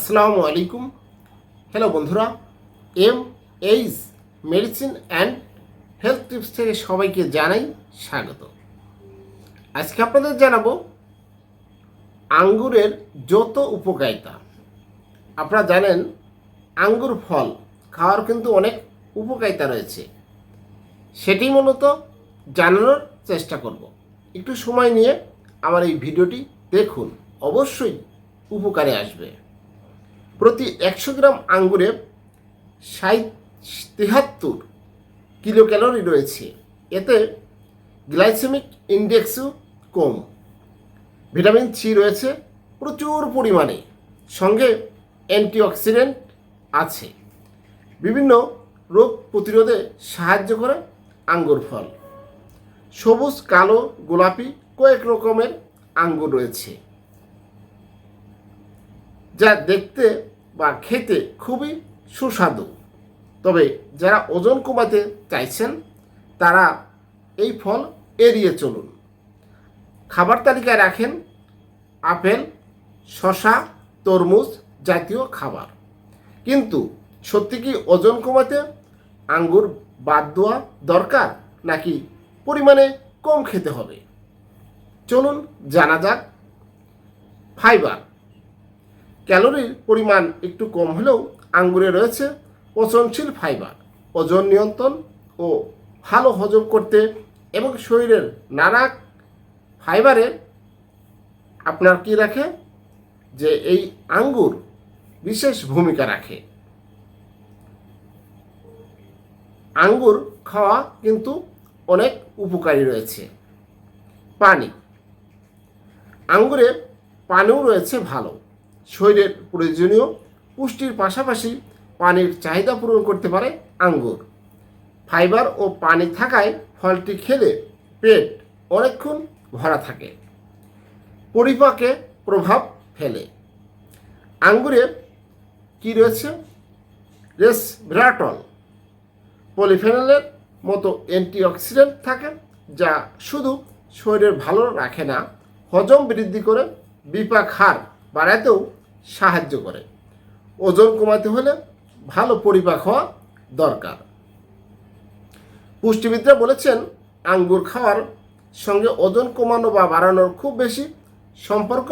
আসসালামু আলাইকুম। হ্যালো বন্ধুরা। M H medicine and health tips থেকে সবাইকে জানাই স্বাগত। আজকে আপনাদের জানাব আঙ্গুরের যত উপকারিতা। আপনারা জানেন, আঙ্গুর ফল খাওয়ার কিন্তু অনেক উপকারিতা রয়েছে। সেটি মূলত জানানোর চেষ্টা করব। একটু সময় নিয়ে আমার এই ভিডিওটি দেখুন। অবশ্যই উপকারে আসবে। প্রতি একশো গ্রাম আঙ্গুরে ষাট তেহাত্তর কিলো ক্যালোরি রয়েছে। এতে গ্লাইসেমিক ইন্ডেক্সও কম। ভিটামিন সি রয়েছে প্রচুর পরিমাণে। সঙ্গে অ্যান্টিঅক্সিডেন্ট আছে। বিভিন্ন রোগ প্রতিরোধে সাহায্য করে আঙ্গুর ফল। সবুজ, কালো, গোলাপি কয়েক রকমের আঙ্গুর রয়েছে। যা দেখতে বা খেতে খুবই সুস্বাদু। তবে যারা ওজন কমাতে চাইছেন, তারা এই ফল এড়িয়ে চলুন। খাবার তালিকায় রাখেন আপেল শশা তরমুজ জাতীয় খাবার। কিন্তু সত্যি কি ওজন কমাতে আঙ্গুর বাদ দেওয়া দরকার, নাকি পরিমাণে কম খেতে হবে? চলুন জানা যাক। ফাইবার ক্যালোরির পরিমাণ একটু কম হলেও আঙ্গুরে রয়েছে পচনশীল ফাইবার। ওজন নিয়ন্ত্রণ ও ভালো হজম করতে এবং শরীরের নানা ফাইবারের আপনার কি রাখে? যে এই আঙ্গুর বিশেষ ভূমিকা রাখে। আঙ্গুর খাওয়া কিন্তু অনেক উপকারী রয়েছে। পানি। আঙ্গুরে পানিও রয়েছে ভালো। শরীরের প্রয়োজনীয় পুষ্টির পাশাপাশি পানির চাহিদা পূরণ করতে পারে আঙ্গুর। ফাইবার ও পানি থাকায় ফলটি খেলে পেট অনেকক্ষণ ভরা থাকে। পরিপাকে প্রভাব ফেলে। আঙ্গুরে কি রয়েছে? রেসভেরাটল। পলিফেনলের মতো অ্যান্টিঅক্সিডেন্ট থাকে যা শুধু শরীরের ভালো রাখে না, হজম বৃদ্ধি করে, বিপাক হার বাড়াতেও সাহায্য করে। ওজন কমাতে হলে ভালো পরিপাক হওয়া দরকার। পুষ্টিবিদরা বলেছেন, আঙ্গুর খাওয়ার সঙ্গে ওজন কমানো বা বাড়ানোর খুব বেশি সম্পর্ক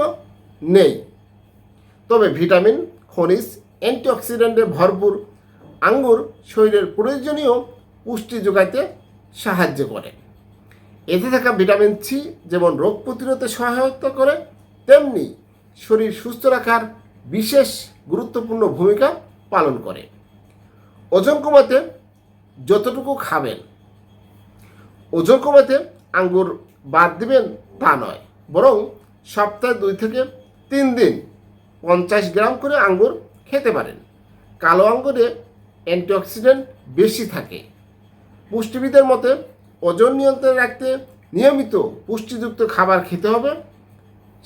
নেই। তবে ভিটামিন, খনিজ, অ্যান্টিঅক্সিডেন্টে ভরপুর আঙ্গুর শরীরের প্রয়োজনীয় পুষ্টি যোগাইতে সাহায্য করে। এতে থাকা ভিটামিন সি যেমন রোগ প্রতিরোধে সহায়তা করে, তেমনি শরীর সুস্থ রাখার বিশেষ গুরুত্বপূর্ণ ভূমিকা পালন করে। ওজন কমাতে যতটুকু খাবেন, ওজন কমাতে আঙ্গুর বাদ দিবেন তা নয়, বরং সপ্তাহে দুই থেকে তিন দিন পঞ্চাশ গ্রাম করে আঙ্গুর খেতে পারেন। কালো আঙ্গুরে অ্যান্টিঅক্সিডেন্ট বেশি থাকে। পুষ্টিবিদের মতে, ওজন নিয়ন্ত্রণে রাখতে নিয়মিত পুষ্টিযুক্ত খাবার খেতে হবে।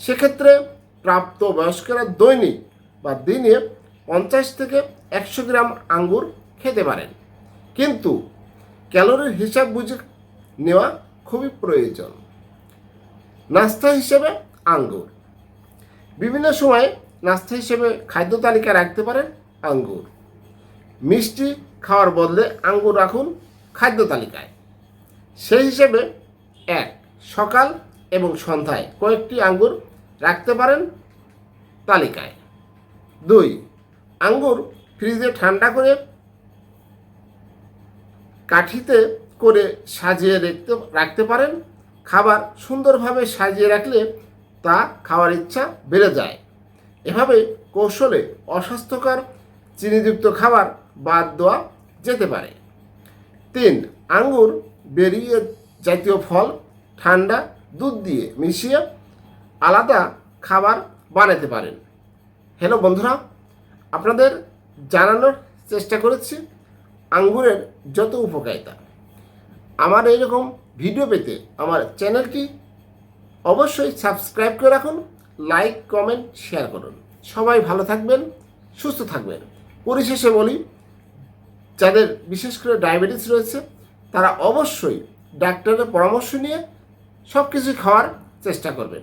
সেক্ষেত্রে প্রাপ্ত বয়স্করা দৈনিক বা দিনে পঞ্চাশ থেকে একশো গ্রাম আঙ্গুর খেতে পারেন। কিন্তু ক্যালোরির হিসাব বুঝে নেওয়া খুবই প্রয়োজন। নাস্তা হিসেবে আঙ্গুর। বিভিন্ন সময়ে নাস্তা হিসেবে খাদ্য তালিকা রাখতে পারেন আঙ্গুর। মিষ্টি খাওয়ার বদলে আঙ্গুর রাখুন খাদ্য তালিকায়। সেই হিসেবে এক, সকাল এবং সন্ধ্যায় কয়েকটি আঙ্গুর রাখতে পারেন তালিকায়। দুই, আঙ্গুর ফ্রিজে ঠান্ডা করে কাঠিতে করে সাজিয়ে রাখতে রাখতে পারেন। খাবার সুন্দরভাবে সাজিয়ে রাখলে তা খাওয়ার ইচ্ছা বেড়ে যায়। এভাবে কৌশলে অস্বাস্থ্যকর চিনিযুক্ত খাবার বাদ দেওয়া যেতে পারে। তিন, আঙ্গুর বেরিয়ে জাতীয় ফল, ঠান্ডা দুধ দিয়ে মিশিয়ে আলাদা খাবার বানাতে পারেন। হ্যালো বন্ধুরা, আপনাদের জানানোর চেষ্টা করেছি আঙ্গুরের যত উপকারিতা। আমার এইরকম ভিডিও পেতে আমার চ্যানেলটি অবশ্যই সাবস্ক্রাইব করে রাখুন, লাইক, কমেন্ট, শেয়ার করুন। সবাই ভালো থাকবেন, সুস্থ থাকবেন। পরিশেষে বলি, যাদের বিশেষ করে ডায়াবেটিস রয়েছে, তারা অবশ্যই ডাক্তারের পরামর্শ নিয়ে সব কিছু খাওয়ার চেষ্টা করবেন।